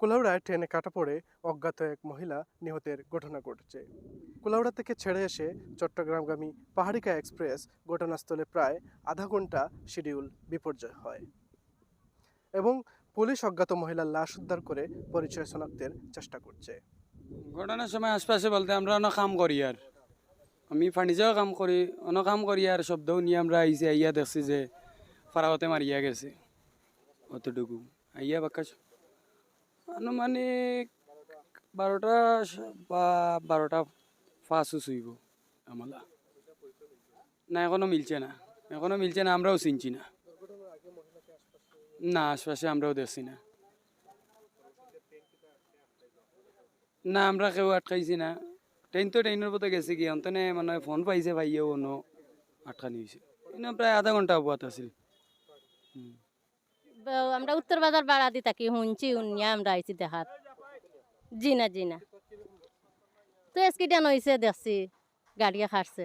কুলাউড়ায় ট্রেনে কাটা পড়ে অজ্ঞাত এক মহিলা নিহতের ঘটনা ঘটেছে। কুলাউড়া থেকে ছেড়ে এসে চট্টগ্রামগামী পাহাড়িকা এক্সপ্রেস ঘটনাস্থলে প্রায় আধা ঘণ্টা শিডিউল বিপর্যয় হয় এবং পুলিশ অজ্ঞাত মহিলার লাশ উদ্ধার করে পরিচয় শনাক্তের চেষ্টা করছে। ঘটনার সময় আশপাশে বলতে আমরা অনেক কাম করি আর। আমি ফার্নিচারও কাম করি, অনেক কাম করি আর শব্দও নিয়ে আমরা আইসি, আইয়া দেখছি যে ফারাওতে মারিয়া গেছে। অতটুকু। আইয়া বাক্কা আনুমানিক বারোটা বা বারোটা ফাঁসও শুইব আমলা। না, এখনও মিলছে না। এখনও মিলছে না, আমরাও চিনছি না। না, আশপাশে আমরাও দেখছি না। না, আমরা কেউ আটকাইছি না। ট্রেন তো ট্রেনের পথে গেছে কি, অন্তনে মানে ফোন পাইছে ভাইও অন্য আটকানি হয়েছে প্রায় আধা ঘণ্টা অবহাত আছিল। হুম। আমরা উত্তর বাজার বাড়া দি থাকি শুনছি শুনিয়া আমরা আইছি দেখাত জি না জি না। তো এসকিটান হয়েছে দেখছি গাড়ি খাটছে